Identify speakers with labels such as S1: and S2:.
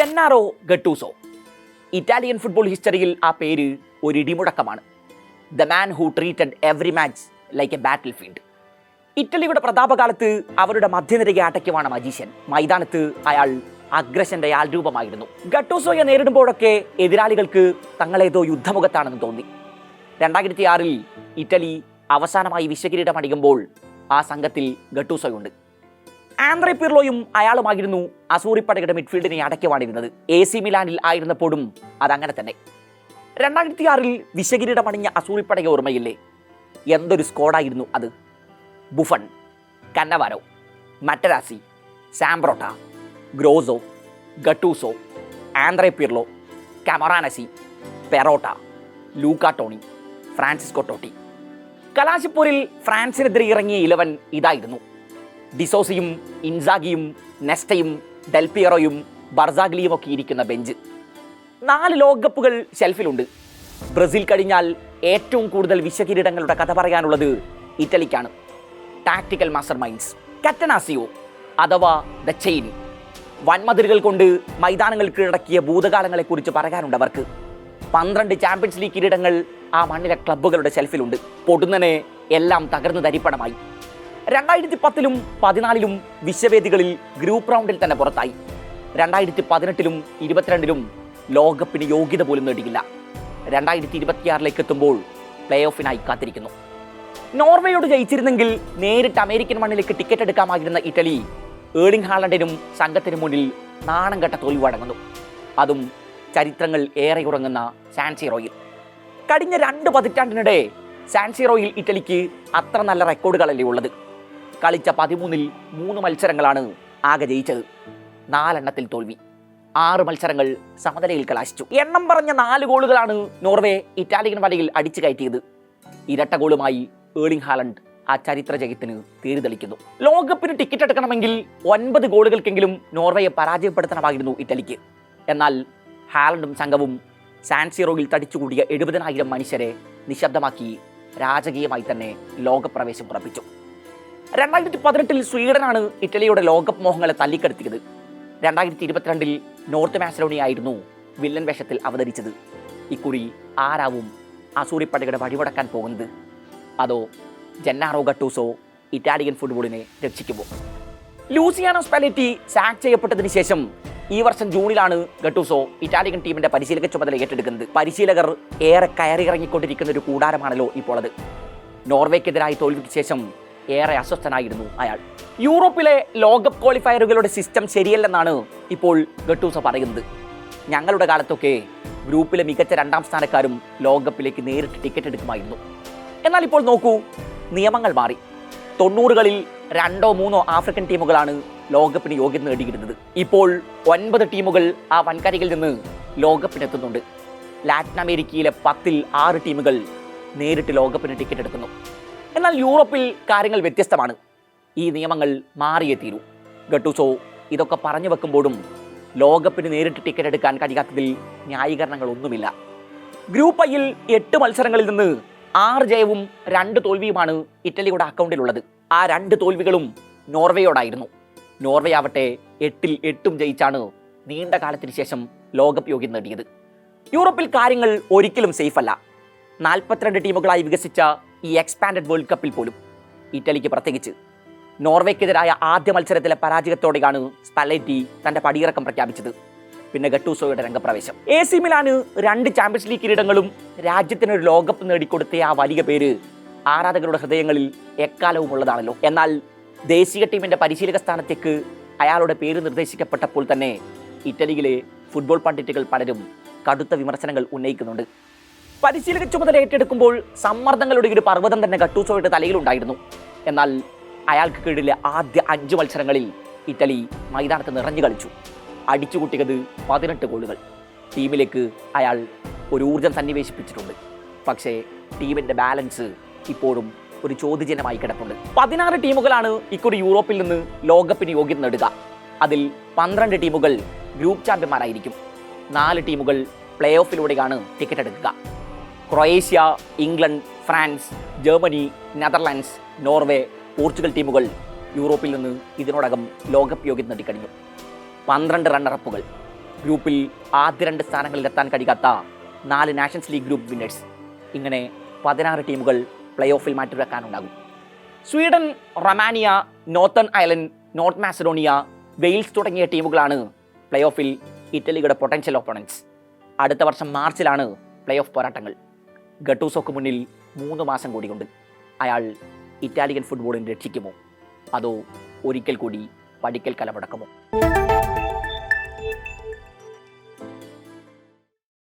S1: ജന്നാറോ Gattuso Italian football ഹിസ്റ്ററിയിൽ ആ പേര് ഒരു ഇടിമുടക്കമാണ് the man who treated every match like a battlefield ഇറ്റലിയുടെ പ്രതാപകാലത്ത് അവരുടെ മധ്യനിരയെ അടയ്ക്കുവാണ് മജീഷ്യൻ. മൈതാനത്ത് അയാൾ അഗ്രശന്റെ ആൾ രൂപമായിരുന്നു. ഗട്ടൂസോയെ നേരിടുമ്പോഴൊക്കെ എതിരാളികൾക്ക് തങ്ങളേതോ യുദ്ധമുഖത്താണെന്ന് തോന്നി. രണ്ടായിരത്തി ആറിൽ ഇറ്റലി അവസാനമായി വിശ്വകിരീടം അടിക്കുമ്പോൾ ആ സംഘത്തിൽ ഗട്ടൂസോയുണ്ട് ആന്ത്രെ പിർലോയും അയാളുമായിരുന്നു അസൂറിപ്പടയുടെ മിഡ്ഫീൽഡിനെ അടയ്ക്കുവാണിരുന്നത് എ സി മിലാനിൽ ആയിരുന്നപ്പോഴും അതങ്ങനെ തന്നെ. രണ്ടായിരത്തി ആറിൽ വിശകിരീടമണിഞ്ഞ അസൂറിപ്പടയെ ഓർമ്മയില്ലേ? എന്തൊരു സ്കോഡായിരുന്നു അത്. Buffon Cannavaro Materazzi Zambrotta Grosso Gattuso Andrea Pirlo Camoranesi Perrotta Luca Toni Francesco Totti. കലാശിപ്പൂരിൽ ഫ്രാൻസിനെതിരെ ഇറങ്ങിയ ഇലവൻ ഇതായിരുന്നു. ഡിസോസിയും ഇൻസാഗിയും നെസ്റ്റയും ഡെൽപിയറോയും ബർസാഗ്ലിയും ഒക്കെ ഇരിക്കുന്ന ബെഞ്ച്. നാല് ലോകകപ്പുകൾ ഷെൽഫിലുണ്ട്. ബ്രസീൽ കഴിഞ്ഞാൽ ഏറ്റവും കൂടുതൽ വിശ്വകിരീടങ്ങളുടെ കഥ പറയാനുള്ളത് ഇറ്റലിക്കാണ്. ടാക്ടിക്കൽ മാസ്റ്റർ മൈൻഡ്സ് കറ്റനാസിയോ അഥവാ ദ ചെയിൻ വൻമതിലുകൾ കൊണ്ട് മൈതാനങ്ങൾ കീഴടക്കിയ ഭൂതകാലങ്ങളെക്കുറിച്ച് പറയാനുണ്ട് അവർക്ക്. പന്ത്രണ്ട് ചാമ്പ്യൻസ് ലീഗ് കിരീടങ്ങൾ ആ മണ്ണിലെ ക്ലബ്ബുകളുടെ ഷെൽഫിലുണ്ട്. പൊടുന്നനെ എല്ലാം തകർന്നു തരിപ്പണമായി. രണ്ടായിരത്തി പത്തിലും പതിനാലിലും വിശ്വവേദികളിൽ ഗ്രൂപ്പ് റൗണ്ടിൽ തന്നെ പുറത്തായി. രണ്ടായിരത്തി പതിനെട്ടിലും ഇരുപത്തിരണ്ടിലും ലോകകപ്പിന് യോഗ്യത പോലും നേടിയില്ല. രണ്ടായിരത്തി ഇരുപത്തിയാറിലേക്ക് എത്തുമ്പോൾ പ്ലേ ഓഫിനായി കാത്തിരിക്കുന്നു. നോർവേയോട് ജയിച്ചിരുന്നെങ്കിൽ നേരിട്ട് അമേരിക്കൻ മണ്ണിലേക്ക് ടിക്കറ്റ് എടുക്കാമായിരുന്ന ഇറ്റലി ഏർലിംഗ് ഹാളണ്ടിനും സംഘത്തിനും മുന്നിൽ നാണം കെട്ട തോൽവി അടങ്ങുന്നു. അതും ചരിത്രങ്ങൾ ഏറെ ഉറങ്ങുന്ന സാൻസിറോയിൽ കഴിഞ്ഞ രണ്ട് പതിറ്റാണ്ടിനിടെ സാൻസിറോയിൽ ഇറ്റലിക്ക് അത്ര നല്ല റെക്കോർഡുകളല്ലേ ഉള്ളത്. കളിച്ച പതിമൂന്നിൽ മൂന്ന് മത്സരങ്ങളാണ് ആകെ ജയിച്ചത്. നാലെണ്ണത്തിൽ തോൽവി. ആറ് മത്സരങ്ങൾ സമനിലയിൽ കലാശിച്ചു. എണ്ണം പറഞ്ഞ നാല് ഗോളുകളാണ് നോർവേ ഇറ്റാലിയൻ വലയിൽ അടിച്ചു കയറ്റിയത്. ഇരട്ട ഗോളുമായി ഏളിംഗ് ഹാലണ്ട് ആ ചരിത്ര ജയത്തിന് തേരിതെളിക്കുന്നു. ലോകകപ്പിന് ടിക്കറ്റ് എടുക്കണമെങ്കിൽ ഒൻപത് ഗോളുകൾക്കെങ്കിലും നോർവേയെ പരാജയപ്പെടുത്തണമായിരുന്നു ഇറ്റലിക്ക്. എന്നാൽ ഹാലണ്ടും സംഘവും സാൻസിറോയിൽ തടിച്ചുകൂടിയ എഴുപതിനായിരം മനുഷ്യരെ നിശബ്ദമാക്കി രാജകീയമായി തന്നെ ലോകപ്രവേശം ഉറപ്പിച്ചു. രണ്ടായിരത്തി പതിനെട്ടിൽ സ്വീഡനാണ് ഇറ്റലിയുടെ ലോകകപ്പ് മോഹങ്ങളെ തല്ലിക്കെടുത്തിയത്. രണ്ടായിരത്തി ഇരുപത്തിരണ്ടിൽ നോർത്ത് മാസലോണിയായിരുന്നു വില്ലൻ വേഷത്തിൽ അവതരിച്ചത്. ഇക്കുറി ആരാവും അസൂറിപ്പടയുടെ വഴിമുടക്കാൻ പോകുന്നത്? അതോ ജന്നാറോ ഗട്ടൂസോ ഇറ്റാലിയൻ ഫുട്ബോളിനെ രക്ഷിക്കുമോ? ലൂസിയാനോ സ്പാലറ്റി സാക്ക് ചെയ്യപ്പെട്ടതിന് ശേഷം ഈ വർഷം ജൂണിലാണ് ഗട്ടൂസോ ഇറ്റാലിയൻ ടീമിന്റെ പരിശീലക ചുമതല ഏറ്റെടുക്കുന്നത്. പരിശീലകർ ഏറെ കയറിയിറങ്ങിക്കൊണ്ടിരിക്കുന്ന ഒരു കൂടാരമാണല്ലോ ഇപ്പോൾ അത് നോർവേക്കെതിരായി തോൽവിക്ക് ശേഷം ഏറെ അസ്വസ്ഥനായിരുന്നു അയാൾ. യൂറോപ്പിലെ ലോകകപ്പ് ക്വാളിഫയറുകളുടെ സിസ്റ്റം ശരിയല്ലെന്നാണ് ഇപ്പോൾ ഗട്ടൂസ പറയുന്നത്. ഞങ്ങളുടെ കാലത്തൊക്കെ ഗ്രൂപ്പിലെ മികച്ച രണ്ടാം സ്ഥാനക്കാരും ലോകകപ്പിലേക്ക് നേരിട്ട് ടിക്കറ്റ് എടുക്കുമായിരുന്നു. എന്നാൽ ഇപ്പോൾ നോക്കൂ നിയമങ്ങൾ മാറി. തൊണ്ണൂറുകളിൽ രണ്ടോ മൂന്നോ ആഫ്രിക്കൻ ടീമുകളാണ് ലോകകപ്പിന് യോഗ്യത നേടിയിരുന്നത്. ഇപ്പോൾ ഒൻപത് ടീമുകൾ ആ വൻകരയിൽ നിന്ന് ലോകകപ്പിനെത്തുന്നുണ്ട്. ലാറ്റിൻ അമേരിക്കയിലെ പത്തിൽ ആറ് ടീമുകൾ നേരിട്ട് ലോകകപ്പിന് ടിക്കറ്റ് എടുക്കുന്നു. എന്നാൽ യൂറോപ്പിൽ കാര്യങ്ങൾ വ്യത്യസ്തമാണ്. ഈ നിയമങ്ങൾ മാറിയേ തീരൂ. ഗട്ടൂസോ ഇതൊക്കെ പറഞ്ഞു വെക്കുമ്പോഴും ലോകകപ്പിന് നേരിട്ട് ടിക്കറ്റ് എടുക്കാൻ കഴിയാത്തതിൽ ന്യായീകരണങ്ങളൊന്നുമില്ല. ഗ്രൂപ്പ് ഐയിൽ എട്ട് മത്സരങ്ങളിൽ നിന്ന് ആറ് ജയവും രണ്ട് തോൽവിയുമാണ് ഇറ്റലിയുടെ അക്കൗണ്ടിലുള്ളത്. ആ രണ്ട് തോൽവികളും നോർവേയോടായിരുന്നു. നോർവേ ആവട്ടെ എട്ടിൽ എട്ടും ജയിച്ചാണ് നീണ്ട കാലത്തിന് ശേഷം ലോകകപ്പ് യോഗ്യം നേടിയത്. യൂറോപ്പിൽ കാര്യങ്ങൾ ഒരിക്കലും സേഫ് അല്ല നാൽപ്പത്തിരണ്ട് ടീമുകളായി വികസിച്ച ഈ എക്സ്പാൻഡഡ് വേൾഡ് കപ്പിൽ പോലും. ഇറ്റലിക്ക് പ്രത്യേകിച്ച്. നോർവേക്കെതിരായ ആദ്യ മത്സരത്തിലെ പരാജയത്തോടെയാണ് സ്പലറ്റി തന്റെ പടിയിറക്കം പ്രഖ്യാപിച്ചത്. പിന്നെ ഗട്ടൂസോയുടെ രംഗപ്രവേശം. എ സി മിലാന് രണ്ട് ചാമ്പ്യൻസ് ലീഗ് കിരീടങ്ങളും രാജ്യത്തിനൊരു ലോകകപ്പ് നേടിക്കൊടുത്ത ആ വലിയ പേര് ആരാധകരുടെ ഹൃദയങ്ങളിൽ എക്കാലവും ഉള്ളതാണല്ലോ എന്നാൽ ദേശീയ ടീമിന്റെ പരിശീലക സ്ഥാനത്തേക്ക് അയാളുടെ പേര് നിർദ്ദേശിക്കപ്പെട്ടപ്പോൾ തന്നെ ഇറ്റലിയിലെ ഫുട്ബോൾ പണ്ഡിറ്റുകൾ പലരും കടുത്ത വിമർശനങ്ങൾ ഉന്നയിക്കുന്നുണ്ട്. പരിശീലക ചുമതല ഏറ്റെടുക്കുമ്പോൾ സമ്മർദ്ദങ്ങളുടെ ഒരു പർവതം തന്നെ ഗട്ടൂസോയുടെ തലയിലുണ്ടായിരുന്നു എന്നാൽ അയാൾക്ക് കീഴിലെ ആദ്യ അഞ്ച് മത്സരങ്ങളിൽ ഇറ്റലി മൈതാനത്ത് നിറഞ്ഞു കളിച്ചു. അടിച്ചുകൂട്ടിയത് പതിനെട്ട് ഗോളുകൾ. ടീമിലേക്ക് അയാൾ ഒരു ഊർജം സന്നിവേശിപ്പിച്ചിട്ടുണ്ട്. പക്ഷേ ടീമിന്റെ ബാലൻസ് ഇപ്പോഴും ഒരു ചോദ്യചിഹ്നമായി കിടപ്പുണ്ട്. പതിനാറ് ടീമുകളാണ് ഇക്കുറി യൂറോപ്പിൽ നിന്ന് ലോകകപ്പിന് യോഗ്യത നേടുക. അതിൽ പന്ത്രണ്ട് ടീമുകൾ ഗ്രൂപ്പ് ചാമ്പ്യന്മാരായിരിക്കും. നാല് ടീമുകൾ പ്ലേ ഓഫിലൂടെയാണ് ടിക്കറ്റ് എടുക്കുക. Croatia England France Germany Netherlands Norway Portugal ടീമുകൾ യൂറോപ്പിൽ നിന്ന് ഇതിനോടകം ലോകകപ്പ് യോഗ്യത നേടിക്കഴിഞ്ഞു. പന്ത്രണ്ട് റണ്ണറപ്പുകൾ ഗ്രൂപ്പിൽ ആദ്യ രണ്ട് സ്ഥാനങ്ങളിലെത്താൻ കഴിയാത്ത നാല് നാഷൻസ് ലീഗ് ഗ്രൂപ്പ് വിന്നേഴ്സ് ഇങ്ങനെ പതിനാറ് ടീമുകൾ പ്ലേ ഓഫിൽ മാറ്റിവെക്കാനുണ്ടാകും. Sweden Romania Northern Ireland North Macedonia Wales തുടങ്ങിയ ടീമുകളാണ് പ്ലേ ഓഫിൽ ഇറ്റലിയുടെ പൊട്ടൻഷ്യൽ ഓപ്പണൻസ് അടുത്ത വർഷം മാർച്ചിലാണ് പ്ലേ ഓഫ് പോരാട്ടങ്ങൾ. ഗട്ടൂസോക്ക് മുന്നിൽ മൂന്ന് മാസം കൂടിയുണ്ട്. അയാൾ ഇറ്റാലിയൻ ഫുട്ബോളിനെ രക്ഷിക്കുമോ? അതോ ഒരിക്കൽ കൂടി പഠിക്കൽ കലമടക്കുമോ?